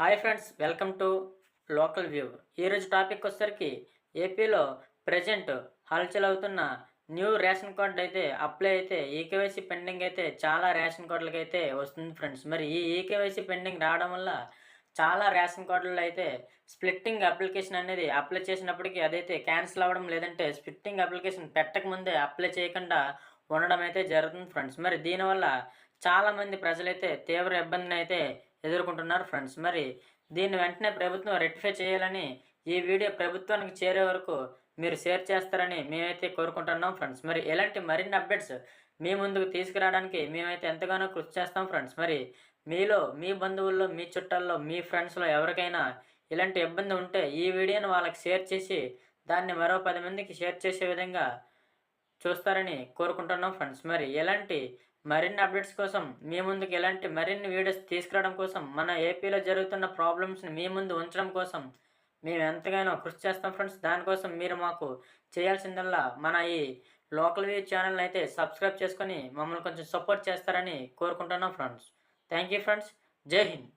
Hi friends welcome to local view. ఈరోజు topic వచ్చేసరికి ఏపీలో ప్రజెంట్ హల్చల్ అవుతున్న న్యూ రేషన్ కార్డు అయితే అప్లై అయితే ఈకేవైసీ పెండింగ్ అయితే చాలా రేషన్ కార్డులకి అయితే వస్తుంది ఫ్రెండ్స్. మరి ఈ ఈకేవైసీ పెండింగ్ రావడం వల్ల చాలా రేషన్ కార్డుల్లో అయితే స్ప్లిట్టింగ్ అప్లికేషన్ అనేది అప్లై చేసినప్పటికీ అదైతే క్యాన్సిల్ అవ్వడం లేదంటే స్ప్లిట్టింగ్ అప్లికేషన్ పెట్టక ముందే అప్లై చేయకుండా ఉండడం అయితే జరుగుతుంది ఫ్రెండ్స్. మరి దీనివల్ల చాలామంది ప్రజలైతే తీవ్ర ఇబ్బందిని అయితే ఎదుర్కొంటున్నారు ఫ్రెండ్స్. మరి దీన్ని వెంటనే ప్రభుత్వం రెక్టిఫై చేయాలని ఈ వీడియో ప్రభుత్వానికి చేరే వరకు మీరు షేర్ చేస్తారని మేమైతే కోరుకుంటున్నాం ఫ్రెండ్స్. మరి ఇలాంటి మరిన్ని అప్డేట్స్ మీ ముందుకు తీసుకురావడానికి మేమైతే ఎంతగానో కృషి చేస్తాం ఫ్రెండ్స్. మరి మీలో మీ బంధువుల్లో మీ చుట్టాల్లో మీ ఫ్రెండ్స్లో ఎవరికైనా ఇలాంటి ఇబ్బంది ఉంటే ఈ వీడియోను వాళ్ళకి షేర్ చేసి దాన్ని మరో పది మందికి షేర్ చేసే విధంగా చూస్తారని కోరుకుంటున్నాం ఫ్రెండ్స్. మరి ఎలాంటి మరిన్ని అప్డేట్స్ కోసం మీ ముందుకు ఇలాంటి మరిన్ని వీడియోస్ తీసుకురావడం కోసం మన ఏపీలో జరుగుతున్న ప్రాబ్లమ్స్ని మీ ముందు ఉంచడం కోసం మేము ఎంతగానో కృషి చేస్తాం ఫ్రెండ్స్ దానికోసం మీరు మాకు చేయాల్సిందల్లా మన ఈ లోకల్ వ్యూ ఛానల్ని అయితే సబ్స్క్రైబ్ చేసుకొని మమ్మల్ని కొంచెం సపోర్ట్ చేస్తారని కోరుకుంటున్నాం ఫ్రెండ్స్ థ్యాంక్ యూ ఫ్రెండ్స్ జై హింద్